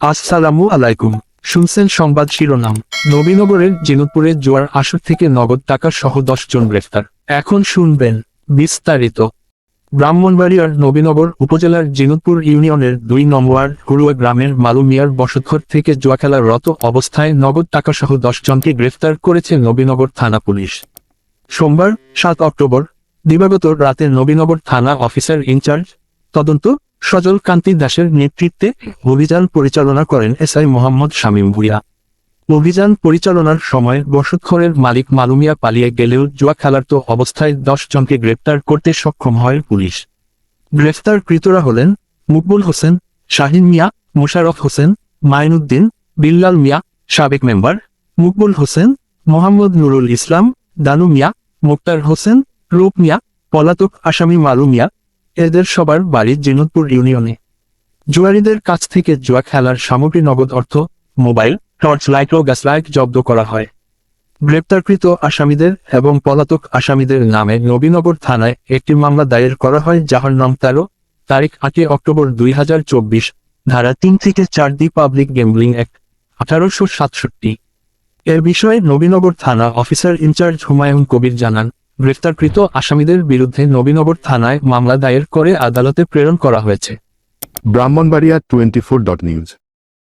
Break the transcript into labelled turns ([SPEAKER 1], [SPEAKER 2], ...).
[SPEAKER 1] আসসালামু আলাইকুম। শুনছেন সংবাদ শিরোনাম। নবীনগরের জিনুপুরে জোয়ার আসর থেকে নগদ টাকা সহ দশ জন গ্রেফতার। এখন শুনবেন বিস্তারিত। ব্রাহ্মণবাড়িয়ার নবীনগর উপজেলার জিনুদপুর ইউনিয়নের দুই নম্বর হুড়ুয়া গ্রামের মালুমিয়ার বসতঘর থেকে জুয়া খেলার রত অবস্থায় নগদ টাকা সহ দশ জনকে গ্রেফতার করেছে নবীনগর থানা পুলিশ। সোমবার সাত অক্টোবর, দিবাগত রাতে নবীনগর থানা অফিসার ইনচার্জ তদন্ত সজল কান্তি দাসের নেতৃত্বে অভিযান পরিচালনা করেন এসআই মোহাম্মদ শামীম ভুইয়া। অভিযান পরিচালনার সময় বসতঘরের মালিক মালুমিয়া পালিয়ে গেলেও জুয়া খেলার্ত অবস্থায় দশ জনকে গ্রেপ্তার করতে সক্ষম হয় পুলিশ। গ্রেফতারকৃতরা হলেন মুকবুল হোসেন, শাহিন মিয়া, মোশারফ হোসেন, মাইনুদ্দিন, বিল্লাল মিয়া, সাবেক মেম্বার মুকবুল হোসেন, মোহাম্মদ নুরুল ইসলাম, দানু মিয়া, মোক্তার হোসেন, রূপ মিয়া, পলাতক আসামি মালু মিয়া এদের সবার বাড়ি জিনুদপুর ইউনিয়নে। জুয়ারিদের কাছ থেকে জুয়া খেলার সামগ্রী নগদ অর্থ, মোবাইল, টর্চ লাইট ও গ্যাস লাইট জব্দ করা হয়। গ্রেপ্তারকৃত আসামিদের এবং পলাতক আসামিদের নামে নবীনগর থানায় একটি মামলা দায়ের করা হয়, যাহার নাম তেরো, তারিখ আটই অক্টোবর দুই হাজার চব্বিশ, ধারা তিন থেকে চার দি পাবলিক গেমলিং অ্যাক্ট, আঠারোশো সাতষট্টি। এ বিষয়ে নবীনগর থানা অফিসার ইনচার্জ হুমায়ুন কবির জানান গ্রেফতারকৃত আসামিদের বিরুদ্ধে নবীনগর থানায় মামলা দায়ের করে আদালতে প্রেরণ করা হয়েছে।
[SPEAKER 2] Brahmanbaria twenty four dot news.